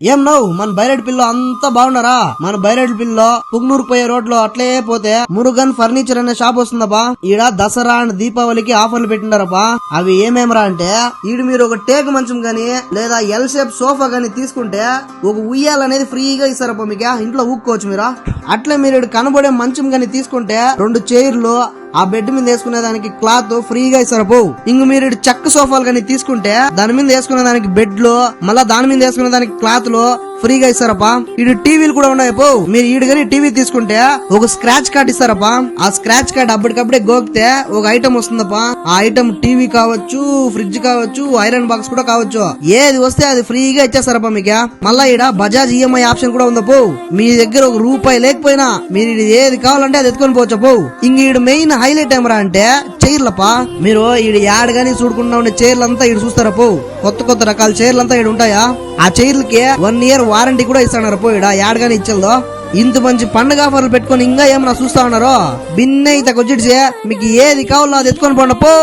ఏం నవ్వు? మన బైరెడ్ పిల్లో అంతా బాగున్నారా? మన బైరెడ్ పిల్లో పుగ్నూరు పోయే రోడ్లో అట్లే పోతే మురుగన్ ఫర్నిచర్ అనే షాప్ వస్తుందబ్బా. ఈడ దసరా అండ్ దీపావళికి ఆఫర్లు పెట్టినారబ్బా అవి ఏమేమరా అంటే ఈడు మీరు ఒక టేక్ మంచం గాని లేదా ఎల్ షేప్ సోఫా గాని తీసుకుంటే ఒక ఉయ్యాల అనేది ఫ్రీగా ఇస్తారబ్బా మీకు. ఇంట్లో ఊక్కోవచ్చు మీరా? అట్లే మీరు ఈడ కనబడే మంచం గాని తీసుకుంటే రెండు చైర్లు ఆ బెడ్ మీద వేసుకునే దానికి క్లాత్ ఫ్రీగా ఇస్తారు ఇంక మీరు చెక్క సోఫాలు కానీ తీసుకుంటే దాని మీద వేసుకునే దానికి బెడ్లో మళ్ళా దాని మీద వేసుకునే దానికి క్లాత్లో ఫ్రీగా ఇస్తారప్పా ఇటు టీవీలు కూడా ఉన్నాయి పో. మీరు ఈడు కానీ టీవీ తీసుకుంటే ఒక స్క్రాచ్ కార్డ్ ఇస్తారప్పా ఆ స్క్రాచ్ కార్డ్ అప్పటికప్పుడే గోకితే ఒక ఐటమ్ వస్తుందప్పా ఆ ఐటమ్ టీవీ కావచ్చు ఫ్రిడ్జ్ కావచ్చు ఐరన్ బాక్స్ కూడా కావచ్చు. ఏది వస్తే అది ఫ్రీగా ఇచ్చేస్తారప్పా మీకు. మళ్ళా ఈడ బజాజ్ ఈఎంఐ ఆప్షన్ కూడా ఉందా పో. మీ దగ్గర ఒక రూపాయి లేకపోయినా మీరు ఈడ ఏది కావాలంటే అది ఎత్తుకొని పోవచ్చు పో. ఇంక ఈడు మెయిన్ హైలైట్ ఏమరా అంటే చైర్లపా మీరు ఈడు యాడ్ చూడకుండా ఉండే చైర్లు అంతా ఈడు చూస్తారా పో. కొత్త కొత్త రకాల చైర్లు అంతా ఈడు ఉంటాయా? ఆ చైర్లకి వన్ ఇయర్ వారంటీ కూడా ఇస్తానారా పో ఈడ? యాడ్ గానీ ఇచ్చేదో ఇంత మంచి పండుగ ఆఫర్లు పెట్టుకొని ఇంకా ఏమన్నా చూస్తా ఉన్నారో? బిన్న ఇతకొచ్చి మీకు ఏది కావాలో అది ఎత్తుకొని పోండి పో.